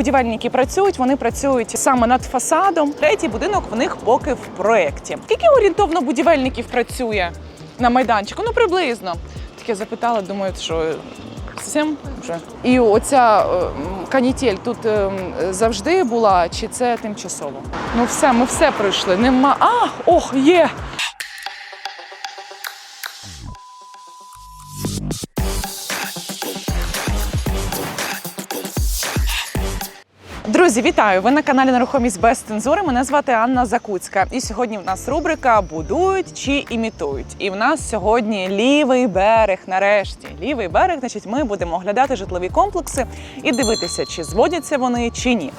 Будівельники працюють, вони працюють саме над фасадом. Третій будинок в них поки в проєкті. Скільки орієнтовно будівельників працює на майданчику? Ну приблизно. Таке запитала, думаю, що всім вже. І оця е, канітель тут е, завжди була, чи це тимчасово? Ну все, ми все пройшли. Нема. А, ох, є! Друзі, вітаю! Ви на каналі Нерухомість без цензури. Мене звати Анна Закуцька. І сьогодні в нас рубрика Будують чи імітують. І в нас сьогодні лівий берег. Нарешті лівий берег. Значить, ми будемо оглядати житлові комплекси і дивитися, чи зводяться вони чи ні.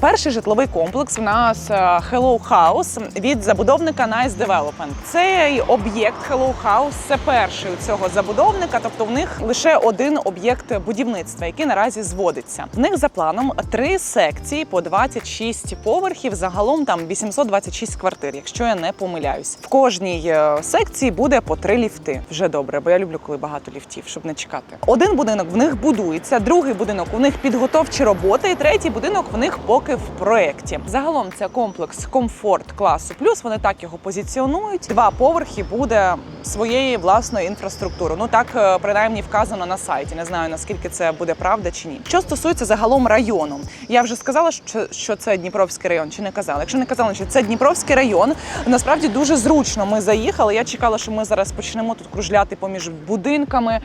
Перший житловий комплекс в нас е, Hello House від забудовника Nice Development. Цей об'єкт Hello House – це перший у цього забудовника, тобто в них лише один об'єкт будівництва, який наразі зводиться. В них за планом три секції по 26 поверхів. Загалом там 826 квартир, якщо я не помиляюсь. В кожній е, секції буде по три ліфти. Вже добре, бо я люблю, коли багато ліфтів, щоб не чекати. Один будинок в них будується, другий будинок у них підготовчі роботи, і третій будинок в них поки в проєкті. Загалом це комплекс комфорт класу плюс. Вони так його позиціонують. Два поверхи буде своєї власної інфраструктури. Ну так е, принаймні вказано на сайті. Не знаю наскільки це буде правда чи ні. Що стосується загалом району, я вже сказала, що це Дніпровський район, чи не казала. Якщо не казала, що це Дніпровський район, насправді дуже зручно. Ми заїхали. Я чекала, що ми зараз почнемо тут кружляти поміж будинками,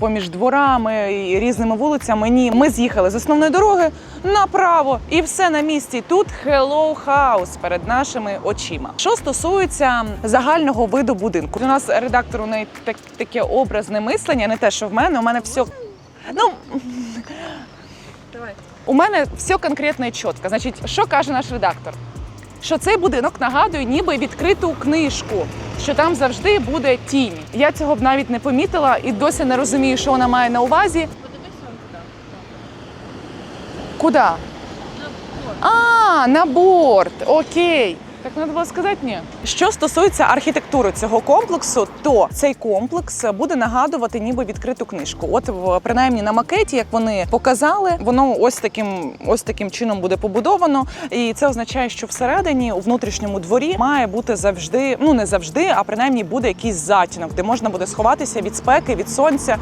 поміж дворами і різними вулицями. Ні, ми з'їхали з основної дороги направо, і все на місці. Тут Hello House перед нашими очима. Що стосується загального виду будинку, у нас редактор у неї так, таке образне мислення, не те, що в мене. У мене все. Ну, у мене все конкретно і чітко. Значить, що каже наш редактор? Що цей будинок нагадує ніби відкриту книжку, що там завжди буде тінь. Я цього б навіть не помітила і досі не розумію, що вона має на увазі. Куди? А, на борт. Окей. Так треба було сказати ні. Що стосується архітектури цього комплексу, то цей комплекс буде нагадувати ніби відкриту книжку. От принаймні на макеті, як вони показали, воно ось таким ось таким чином буде побудовано. І це означає, що всередині у внутрішньому дворі має бути завжди, ну не завжди, а принаймні буде якийсь затінок, де можна буде сховатися від спеки, від сонця.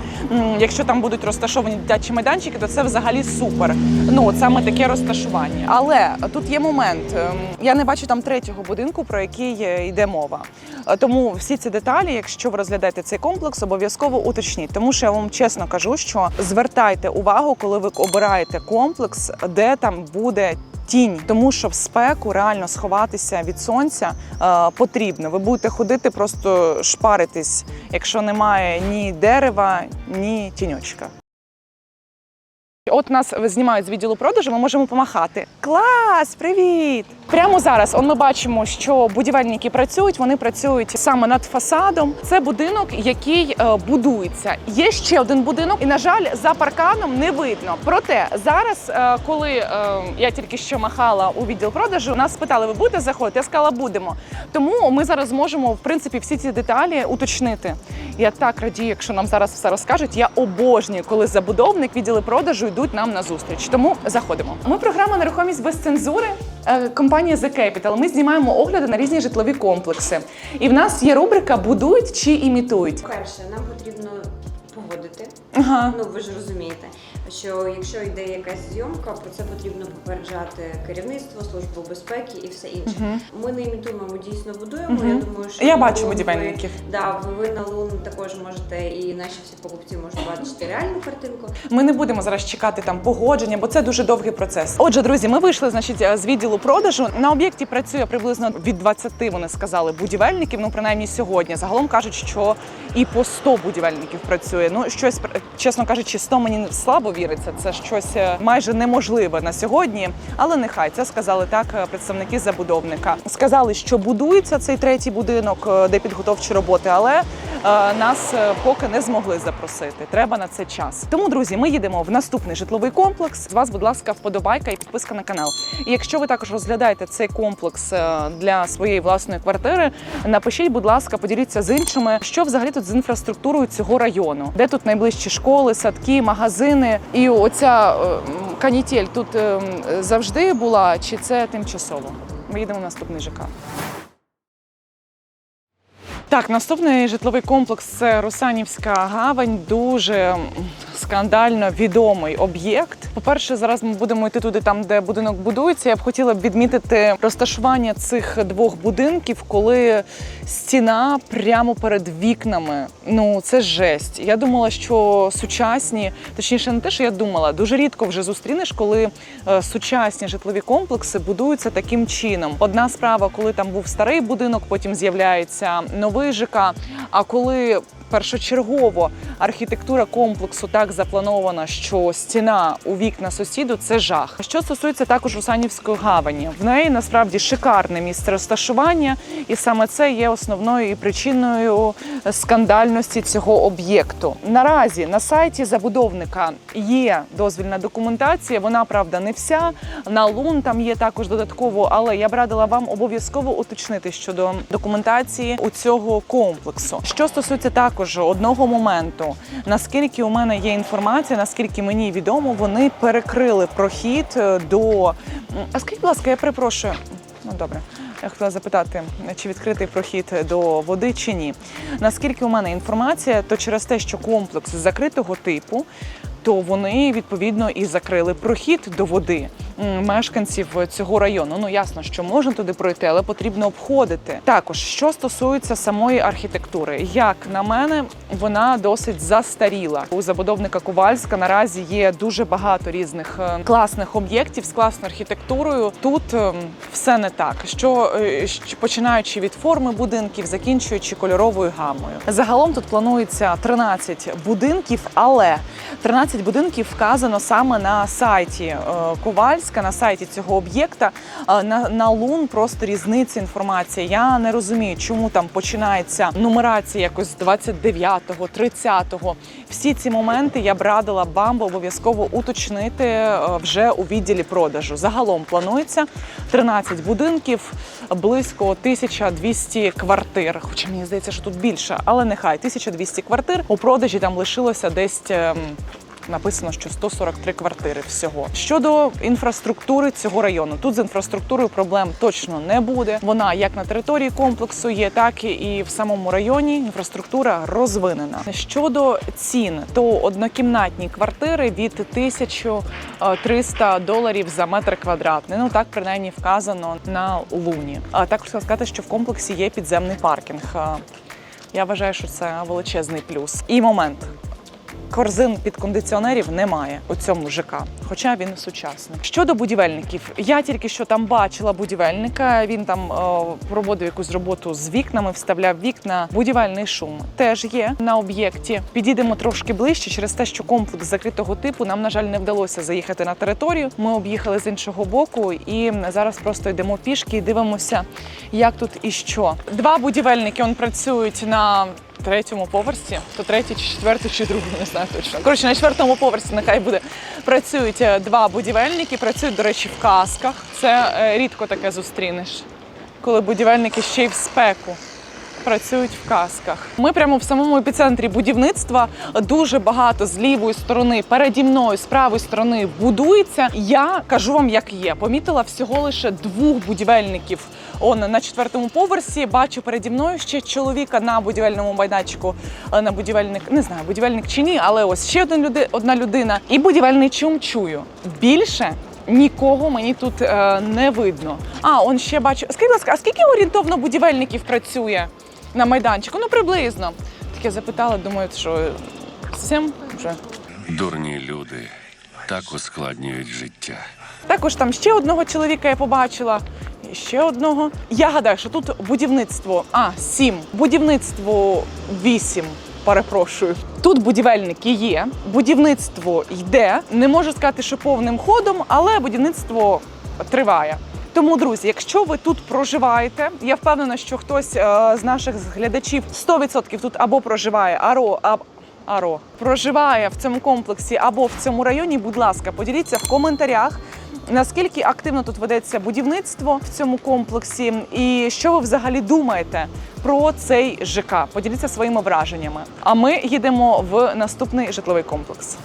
Якщо там будуть розташовані дитячі майданчики, то це взагалі супер. Ну от саме таке розташування. Але тут є момент. ем, Я не бачу там третього будинку, про який е, йде мова. Е, Тому всі ці деталі, якщо ви розглядаєте цей комплекс, обов'язково уточніть. Тому що я вам чесно кажу, що звертайте увагу, коли ви обираєте комплекс, де там буде. Тінь, тому що в спеку реально сховатися від сонця е, потрібно. Ви будете ходити, просто шпаритись, якщо немає ні дерева, ні тіньочка. От нас знімають з відділу продажу, ми можемо помахати. Клас, привіт! Прямо зараз он ми бачимо, що будівельники працюють. Вони працюють саме над фасадом. Це будинок, який е, будується. Є ще один будинок, і на жаль, за парканом не видно. Проте зараз, е, коли е, я тільки що махала у відділ продажу, нас спитали, ви будете заходити? Я сказала, будемо. Тому ми зараз зможемо в принципі всі ці деталі уточнити. Я так радію, якщо нам зараз все розкажуть. Я обожнюю, коли забудовник відділи продажу йдуть нам на зустріч. Тому заходимо. Ми програма нерухомість без цензури. Е, Компанія The Capital. Ми знімаємо огляди на різні житлові комплекси. І в нас є рубрика Будують чи імітують. Перше, нам потрібно погодити. Ага. Ну ви ж розумієте, що якщо йде якась зйомка, про це потрібно попереджати керівництво, службу безпеки і все інше. Мгм. Ми не імітуємо, ми дійсно будуємо. Мгм. Я думаю, що Я бачу будівельників. Да, ви на лун також можете, і наші всі покупці можуть бачити реальну картинку. Ми не будемо зараз чекати там погодження, бо це дуже довгий процес. Отже, друзі, ми вийшли значить з відділу продажу. На об'єкті працює приблизно від 20, Вони сказали будівельників. Ну принаймні сьогодні. Загалом кажуть, що і по 100 будівельників працює. Ну щось чесно кажучи, 100 мені слабо віриться. Це щось е, майже неможливе на сьогодні. Але нехай це сказали так е, представники забудовника. Сказали, що будується цей третій будинок, е, де підготовчі роботи, але нас поки не змогли запросити. Треба на це час. Тому, друзі, ми їдемо в наступний житловий комплекс. З вас, будь ласка, вподобайка і підписка на канал. І якщо ви також розглядаєте цей комплекс для своєї власної квартири, напишіть, будь ласка, поділіться з іншими, що взагалі тут з інфраструктурою цього району, де тут найближчі школи, садки, магазини, І оця е, канітель тут е, завжди була, чи це тимчасово? Ми їдемо в наступний ЖК. Так, наступний житловий комплекс це Русанівська гавань. Дуже скандально відомий об'єкт. По-перше, зараз ми будемо йти туди, там де будинок будується. Я б хотіла б відмітити розташування цих двох будинків, коли стіна прямо перед вікнами. Ну це жесть. Я думала, що сучасні, точніше, не те, що я думала, дуже рідко вже зустрінеш, коли е, сучасні житлові комплекси будуються таким чином. Одна справа, коли там був старий будинок, потім з'являється новий ЖК. А коли першочергово архітектура комплексу так запланована, що стіна у вікна сусіду це жах. Що стосується також Русанівської гавані, в неї насправді шикарне місце розташування, і саме це є основною і причиною скандальності цього об'єкту. Наразі на сайті забудовника є дозвільна документація. Вона правда не вся. На лун там є також додатково, але я б радила вам обов'язково уточнити щодо документації у цього комплексу. Що стосується також одного моменту, наскільки у мене є інформація, наскільки мені відомо, вони перекрили прохід е, до. А скажіть, будь ласка, я перепрошую. Ну добре. Я хотіла запитати, чи відкритий прохід до води чи ні. Наскільки у мене інформація, то через те, що комплекс закритого типу, то вони відповідно і закрили прохід до води мешканців цього району. Ну ясно, що можна туди пройти, але потрібно обходити. Також що стосується самої архітектури, як на мене, вона досить застаріла. У забудовника Ковальська наразі є дуже багато різних е, класних об'єктів з класною архітектурою. Тут ем, все не так. Що, е, починаючи від форми будинків, закінчуючи кольоровою гамою. Загалом тут планується 13 будинків, але 13 будинків вказано саме на сайті е, Ковальська, на сайті цього об'єкта. На, на лун просто різниця інформації. Я не розумію, чому там починається нумерація якось 29-го, 30-го. Всі ці моменти я б радила вам обов'язково уточнити е, вже у відділі продажу. Загалом планується 13 будинків, близько 1200 квартир. Хоча мені здається, що тут більше, але нехай 1200 квартир. У продажі там лишилося десь. Написано, що 143 квартири всього. Щодо інфраструктури цього району, тут з інфраструктурою проблем точно не буде. Вона як на території комплексу є, так і в самому районі. Інфраструктура розвинена. Щодо цін, то однокімнатні квартири від 1300 доларів за метр квадратний. Ну так принаймні вказано на луні. А також сказати, що в комплексі є підземний паркінг. Я вважаю, що це величезний плюс. І момент. Корзин під кондиціонерів немає у цьому ЖК, хоча він сучасний. Щодо будівельників, я тільки що там бачила будівельника. Він там е, проводив якусь роботу з вікнами, вставляв вікна. Будівельний шум теж є на об'єкті. Підійдемо трошки ближче через те, що комплекс закритого типу нам, на жаль, не вдалося заїхати на територію. Ми об'їхали з іншого боку, і зараз просто йдемо пішки і дивимося, як тут і що. Два будівельники он працюють на третьому поверсі, то третій, чи четвертий, чи другий, не знаю точно. Коротше, на четвертому поверсі нехай буде. Працюють е, два будівельники, працюють, до речі, в касках. Це е, рідко таке зустрінеш, коли будівельники ще й в спеку. Працюють в касках. Ми прямо в самому епіцентрі будівництва дуже багато з лівої сторони, переді мною, з правої сторони будується. Я кажу вам, як є. Помітила всього лише двох будівельників. Он на четвертому поверсі бачу переді мною ще чоловіка на будівельному майданчику. е, На будівельник не знаю, будівельник чи ні, але ось ще один люди, одна людина. І будівельний чум чую. Більше нікого мені тут е, не видно. А, он ще бачу. Скажіть, будь ласка, а скільки орієнтовно будівельників працює на майданчику? Ну, приблизно. Так я запитала, думаю, що сім вже. Дурні люди так ускладнюють життя. Також там ще одного чоловіка я побачила. І ще одного. Я гадаю, що тут будівництво а сім, будівництво вісім. Перепрошую. Тут будівельники є, будівництво йде. Не можу сказати, що повним ходом, але будівництво триває. Тому, друзі, якщо ви тут проживаєте, я впевнена, що хтось е, з наших глядачів 100% тут або проживає, аро, або Аро проживає в цьому комплексі або в цьому районі, будь ласка, поділіться в коментарях. Наскільки активно тут ведеться будівництво в цьому комплексі, і що ви взагалі думаєте про цей ЖК? Поділіться своїми враженнями. А ми їдемо в наступний житловий комплекс.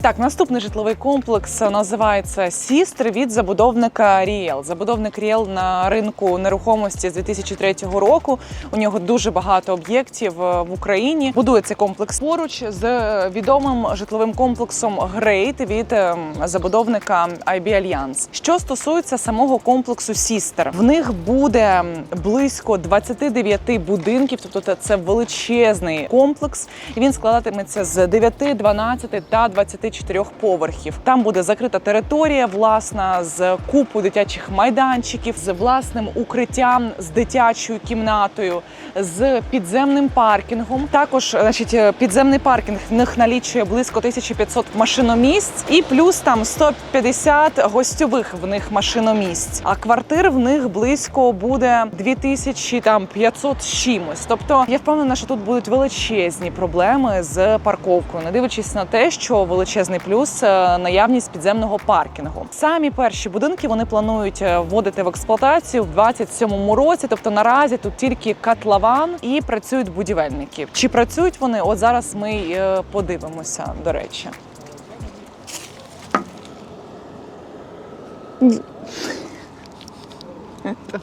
Так, наступний житловий комплекс називається Сістр від забудовника Ріел. Забудовник Ріел на ринку нерухомості з 2003 року. У нього дуже багато об'єктів е, в Україні. Будується комплекс поруч з е, відомим житловим комплексом Грейт від е, забудовника IB Alliance. Що стосується самого комплексу Сістер, в них буде близько 29 будинків, тобто це величезний комплекс. Він складатиметься з 9, 12 та 24 поверхів. Там буде закрита територія, власна з купу дитячих майданчиків, з власним укриттям, з дитячою кімнатою, з підземним паркінгом. Також, значить, е, підземний паркінг в них налічує близько 1500 машиномісць, і плюс там 150 гостьових в них машиномісць. А квартир в них близько буде 2500 з чимось. Тобто я впевнена, що тут будуть величезні проблеми з парковкою, не дивлячись на те, що величезний плюс е, наявність підземного паркінгу. Самі перші будинки вони планують е, вводити в експлуатацію в 27-му році. Тобто наразі тут тільки котлован і працюють будівельники. Чи працюють вони? От зараз ми е, подивимося. До речі.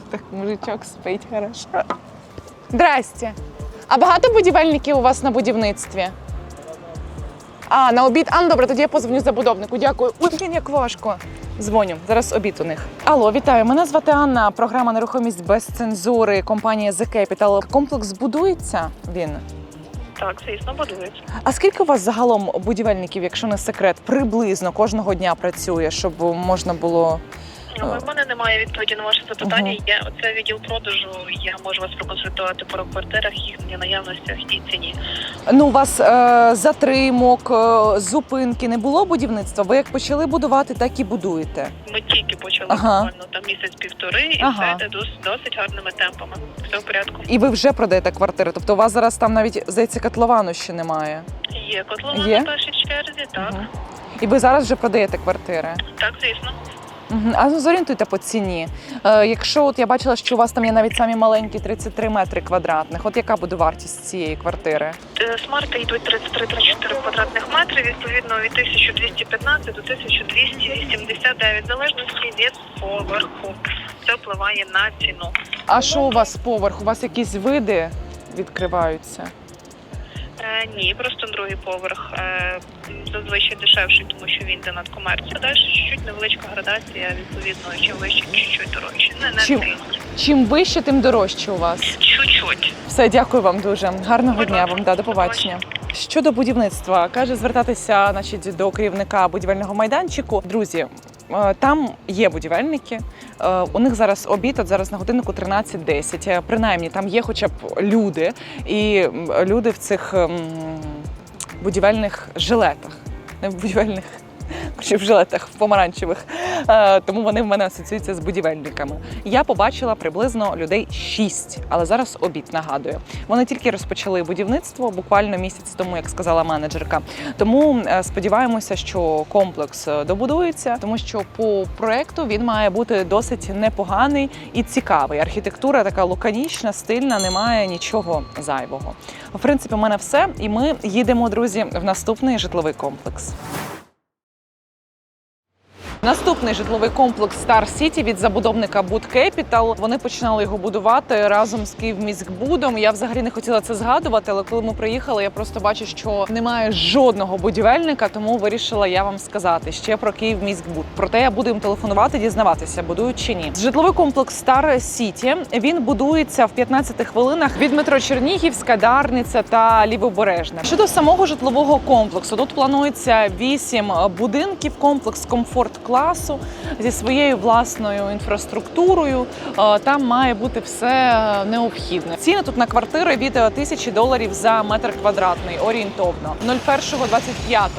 Так, мужичок спить хорошо. Здрасте. А багато будівельників у вас на будівництві? А, на обід. А, ну добре, тоді я позвоню забудовнику. Дякую. Ой, блін, як важко. Дзвоню. Зараз обід у них. Алло, вітаю. Мене звати Анна. Програма нерухомість без цензури. Компанія The Capital. Комплекс будується він. Так, звісно, будується. А скільки у вас загалом будівельників, якщо не секрет, приблизно кожного дня працює, щоб можна було. Ну, В мене немає відповіді на ваше запитання. Мгм. Є оце відділ продажу. Я можу вас проконсультувати по квартирах, їхніх наявностях і ціні. Ну, у вас е, затримок, е, зупинки не було будівництва. Ви як почали будувати, так і будуєте. Ми тільки почали Ага. буквально там місяць-півтори, і Ага. все йде дос- досить гарними темпами. Все в порядку. І ви вже продаєте квартири. Тобто у вас зараз там навіть здається котловану ще немає. Є котлована Є? на першій черзі, так. Мгм. І ви зараз вже продаєте квартири. Так, звісно. А ну зорієнтуйте по ціні. Е, якщо от я бачила, що у вас там є навіть самі маленькі 33 метри квадратних, от яка буде вартість цієї квартири? Е, Смарти йдуть 33-34 квадратних метри, відповідно від 1215 до 1289, в залежності від поверху. Це впливає на ціну. А що у вас поверх? У вас якісь види відкриваються? Е, ні, просто другий поверх е, зазвичай дешевший, тому що він йде над комерцією. Далі чуть-чуть невеличка градація, відповідно, чим вище, чуть-чуть дорожче. Не, не Чим? сильно. Чим вище, тим дорожче у вас. Чуть-чуть. Все, дякую вам дуже. Гарного Будь дня ласка, вам. Да, до побачення. Щодо будівництва, каже звертатися значить, до керівника будівельного майданчику. Друзі, там є будівельники. е, У них зараз обід, от зараз на годиннику 13.10. Е, Принаймні, там є хоча б люди, і люди в цих будівельних жилетах. Не в будівельних. Чи в жилетах в помаранчевих, Е, тому вони в мене асоціюються з будівельниками. Я побачила приблизно людей шість, але зараз обід нагадую. Вони тільки розпочали будівництво буквально місяць тому, як сказала менеджерка. Тому е, сподіваємося, що комплекс е, добудується, тому що по проекту він має бути досить непоганий і цікавий. Архітектура така лаконічна, стильна, немає нічого зайвого. В принципі, у мене все, і ми їдемо, друзі, в наступний житловий комплекс. Наступний житловий комплекс Star City від забудовника Boot Capital. Вони починали його будувати разом з Київміськбудом. Я взагалі не хотіла це згадувати, але коли ми приїхали, я просто бачу, що немає жодного будівельника, тому вирішила я вам сказати ще про Київміськбуд. Проте я буду їм телефонувати, дізнаватися, будують чи ні. Житловий комплекс Star City він будується в 15 хвилинах від метро Чернігівська, Дарниця та Лівобережне. Щодо самого житлового комплексу, тут планується 8 будинків, комплекс комфорт класу зі своєю власною інфраструктурою. Е, Там має бути все необхідне. Ціни тут на квартири від е, тисячі доларів за метр квадратний орієнтовно. 01.25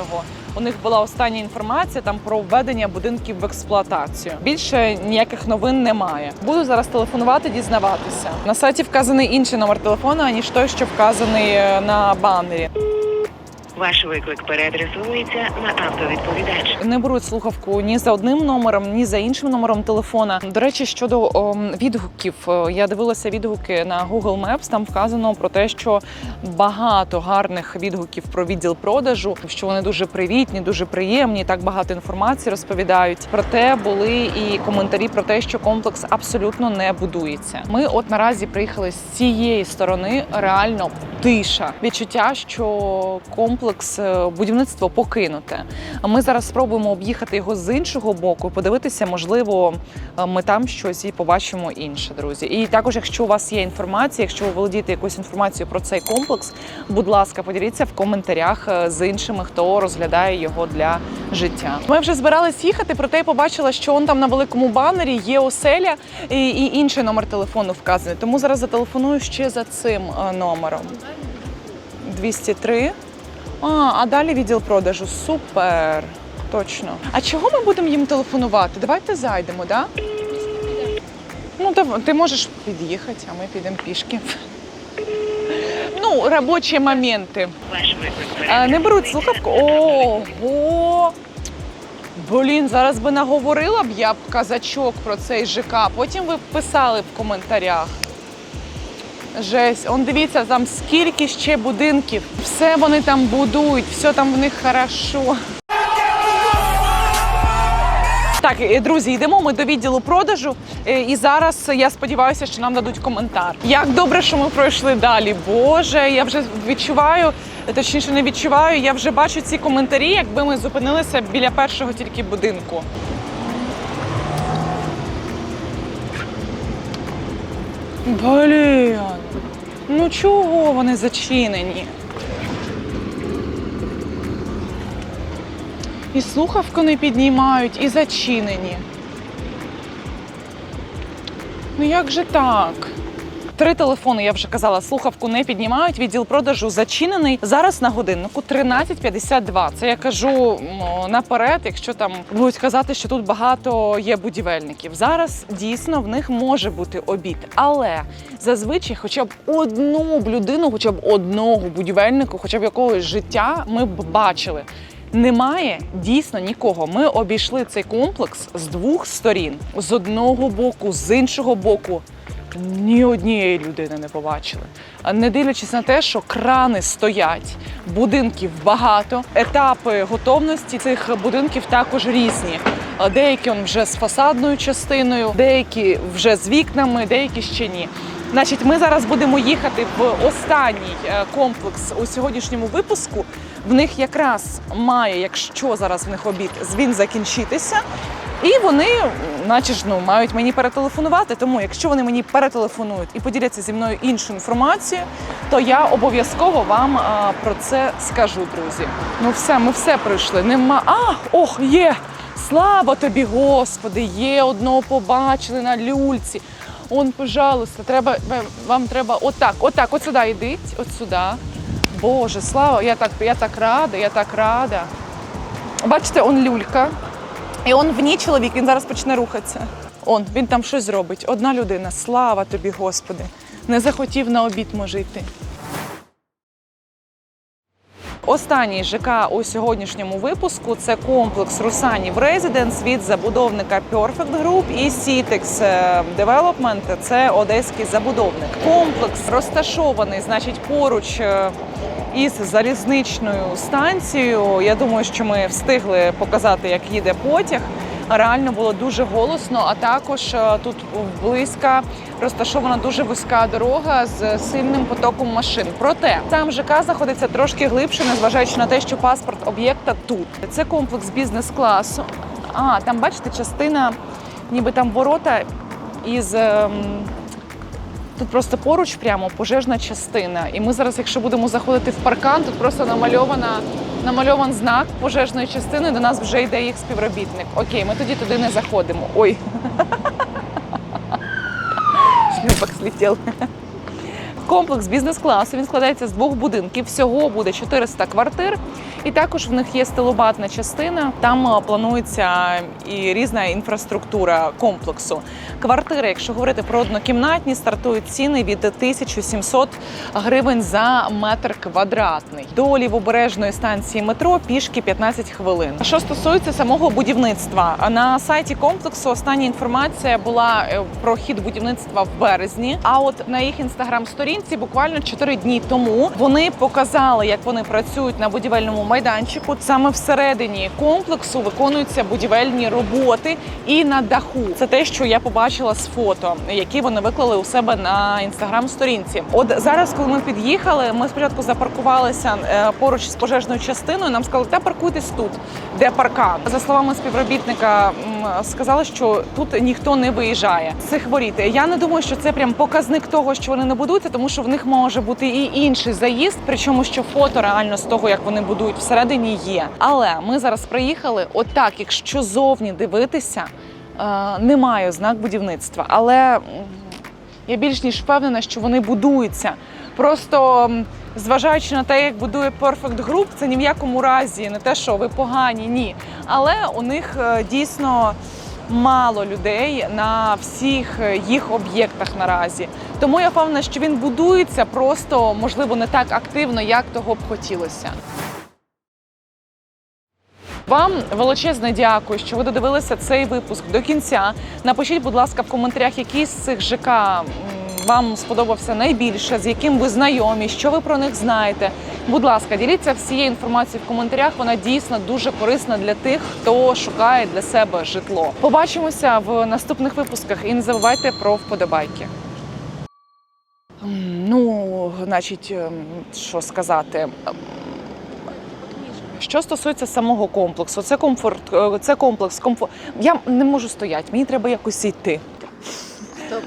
у них була остання інформація там про введення будинків в експлуатацію. Більше ніяких новин немає. Буду зараз телефонувати, дізнаватися. На сайті вказаний інший номер телефону, аніж той, що вказаний е, на банері. Ваш виклик переадресовується на автовідповідач. Не беруть слухавку ні за одним номером, ні за іншим номером телефона. До речі, щодо ом, відгуків, я дивилася відгуки на Google Maps. Там вказано про те, що багато гарних відгуків про відділ продажу, що вони дуже привітні, дуже приємні. Так багато інформації розповідають. Проте були і коментарі про те, що комплекс абсолютно не будується. Ми от наразі приїхали з цієї сторони. Реально тиша. Відчуття, що комплекс е, будівництво покинуте. Ми зараз спробуємо об'їхати його з іншого боку, подивитися, можливо, е, ми там щось і побачимо інше, друзі. І також, якщо у вас є інформація, якщо ви володієте якоюсь інформацією про цей комплекс, будь ласка, поділіться в коментарях е, з іншими, хто розглядає його для життя. Ми вже збирались їхати, проте я побачила, що он там на великому банері є оселя і, інший номер телефону вказаний. Тому зараз зателефоную ще за цим номером. 203. А, а далі відділ продажу. Супер. Точно. А чого ми будемо їм телефонувати? Давайте зайдемо, так? Да? Ну, ти можеш під'їхати, а ми підемо пішки. Ну, робочі моменти. А, не беруть слухавку. Ого! Блін, зараз би наговорила б я б казачок про цей ЖК. Потім ви писали в коментарях. Жесть, он дивіться, там скільки ще будинків. Все вони там будують, все там в них хорошо. Так, е, друзі, йдемо ми до відділу продажу. е, І зараз я сподіваюся, що нам дадуть коментар. Як добре, що ми пройшли далі. Боже, я вже відчуваю, точніше, не відчуваю. Я вже бачу ці коментарі, якби ми зупинилися біля першого тільки будинку. Блін, ну чого вони зачинені? І слухавку не піднімають, і зачинені. Ну як же так? Три телефони, я вже казала, слухавку не піднімають. Відділ продажу зачинений. Зараз на годиннику 13.52. Це я кажу наперед, якщо там будуть казати, що тут багато є будівельників. Зараз дійсно в них може бути обід, але зазвичай, хоча б одну б людину, хоча б одного будівельнику, хоча б якогось життя, ми б бачили. Немає дійсно нікого. Ми обійшли цей комплекс з двох сторін: з одного боку, з іншого боку. Ні однієї людини не побачили. А Не дивлячись на те, що крани стоять, будинків багато, етапи готовності цих будинків також різні. Деякі вже з фасадною частиною, деякі вже з вікнами, деякі ще ні. Значить, ми зараз будемо їхати в останній е, комплекс у сьогоднішньому випуску. В них якраз має, якщо зараз в них обід, він закінчитися. І вони, наче ж ну, мають мені перетелефонувати. Тому, якщо вони мені перетелефонують і поділяться зі мною іншу інформацію, то я обов'язково вам а, про це скажу, друзі. Ну все, ми все пройшли. Нема. А, ох, є! Слава тобі, Господи! Є одного побачили на люльці. Он, пожалуйста, треба вам треба отак, отак, от сюди йдіть, от сюди. Боже, слава, я так, я так рада, я так рада. Бачите, он люлька. І он в ній чоловік, він зараз почне рухатися. Он, він там щось зробить. Одна людина. Слава тобі, Господи. Не захотів на обід може йти. Останній ЖК у сьогоднішньому випуску це комплекс Русанів Резиденс від забудовника Perfect Group і Citex Development – Це одеський забудовник. Комплекс розташований, значить, поруч е, із залізничною станцією. Я думаю, що ми встигли показати, як їде потяг. Реально було дуже голосно, а також е, тут близько розташована дуже вузька дорога з сильним потоком машин. Проте сам ЖК знаходиться трошки глибше, незважаючи на те, що паспорт об'єкта тут. Це комплекс бізнес-класу. А там бачите, частина, ніби там ворота із. ем, Тут просто поруч прямо пожежна частина. І ми зараз, якщо будемо заходити в паркан, тут просто намальована намальован знак пожежної частини. До нас вже йде їх співробітник. Окей, ми тоді туди не заходимо. Ой. Шлюпок слетів. Комплекс бізнес-класу він складається з двох будинків. Всього буде 400 квартир. І також в них є стелобатна частина. Там е, планується і різна інфраструктура комплексу. Квартири, якщо говорити про однокімнатні, стартують ціни від 1700 гривень за метр квадратний. До лівобережної станції метро пішки 15 хвилин. Що стосується самого будівництва, на сайті комплексу остання інформація була е, про хід будівництва в березні. А от на їх інстаграм-сторінці буквально 4 дні тому вони показали, як вони працюють на будівельному майданчику. Саме всередині комплексу виконуються будівельні роботи і на даху. Це те, що я побачила з фото, які вони виклали у себе на інстаграм-сторінці. От зараз, коли ми під'їхали, ми спочатку запаркувалися е, поруч з пожежною частиною. Нам сказали, та паркуйтесь тут, де паркан. За словами співробітника, сказали, що тут ніхто не виїжджає з цих воріт. Я не думаю, що це прям показник того, що вони не будуються, тому що в них може бути і інший заїзд, причому що фото реально з того, як вони будують всередині, є. Але ми зараз приїхали. Отак, якщо зовні дивитися, е, немає знак будівництва. Але я більш ніж впевнена, що вони будуються. Просто зважаючи на те, як будує Perfect Group, це ні в якому разі не те, що ви погані, ні. Але у них е, дійсно мало людей на всіх їх об'єктах наразі. Тому я впевнена, що він будується просто можливо не так активно, як того б хотілося. Вам величезне дякую, що ви додивилися цей випуск до кінця. Напишіть, будь ласка, в коментарях, який з цих ЖК вам сподобався найбільше, з яким ви знайомі, що ви про них знаєте. Будь ласка, діліться всією інформацією в коментарях. Вона дійсно дуже корисна для тих, хто шукає для себе житло. Побачимося в наступних випусках і не забувайте про вподобайки. Ну, значить, ем, що сказати. Що стосується самого комплексу, це комфорт, е, це комплекс комфорт. Я не можу стояти, мені треба якось йти. Стоп.